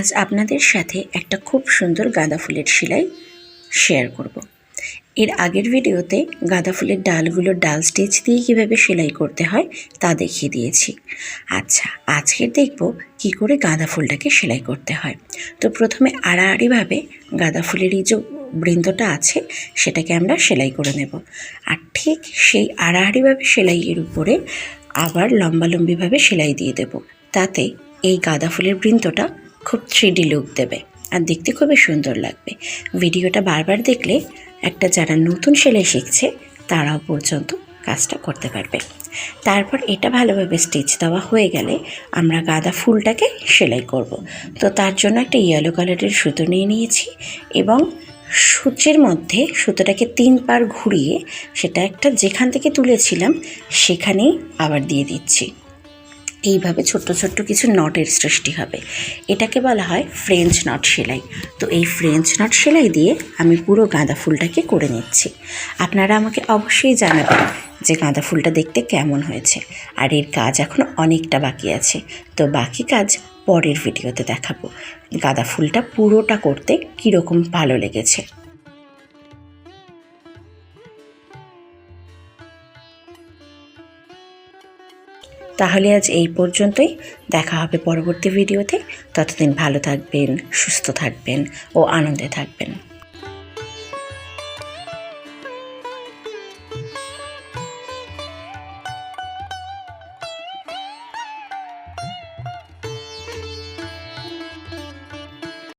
আজ আপনাদের সাথে একটা খুব সুন্দর গাঁদা ফুলের সেলাই শেয়ার করব। এর আগের ভিডিওতে গাঁদা ফুলের ডালগুলো ডাল স্টিচ দিয়ে কীভাবে সেলাই করতে হয় তা দেখিয়ে দিয়েছি। আচ্ছা আজকে দেখব কি করে গাঁদা ফুলটাকে সেলাই করতে হয়। তো প্রথমে আড়াআড়িভাবে গাঁদা ফুলের এই যে বৃন্দটা আছে, সেটাকে আমরা সেলাই করে নেব। আর ঠিক সেই আড়াআড়িভাবে সেলাইয়ের উপরে আবার লম্বালম্বিভাবে সেলাই দিয়ে দেব। তাতে এই গাঁদা ফুলের বৃন্তটা খুব থ্রিডি লুক দেবে আর দেখতে খুবই সুন্দর লাগবে। ভিডিওটা বারবার দেখলে একটা যারা নতুন সেলাই শিখছে, তারাও পর্যন্ত কাজটা করতে পারবে। তারপর এটা ভালোভাবে স্টিচ দেওয়া হয়ে গেলে আমরা গাঁদা ফুলটাকে সেলাই করব। তো তার জন্য একটা ইয়েলো কালারের সুতো নিয়ে নিয়েছি এবং সূচের মধ্যে সুতোটাকে তিন পার ঘুরিয়ে সেটা একটা যেখান থেকে তুলেছিলাম, সেখানেই আবার দিয়ে দিচ্ছি। এইভাবে ছোট্ট ছোট্ট কিছু নটের সৃষ্টি হবে। এটাকে বলা হয় ফ্রেঞ্চ নট সেলাই। তো এই ফ্রেঞ্চ নট সেলাই দিয়ে আমি পুরো গাঁদা ফুলটাকে করে নিচ্ছি। আপনারা আমাকে অবশ্যই জানাবেন যে গাঁদা ফুলটা দেখতে কেমন হয়েছে। আর এর কাজ এখনও অনেকটা বাকি আছে। তো বাকি কাজ পরের ভিডিওতে দেখাবো। গাঁদা ফুলটা পুরোটা করতে কীরকম ভালো লেগেছে। তাহলে আজ এই পর্যন্তই। দেখা হবে পরবর্তী ভিডিওতে। ততদিন ভালো থাকবেন, সুস্থ থাকবেন ও আনন্দে থাকবেন।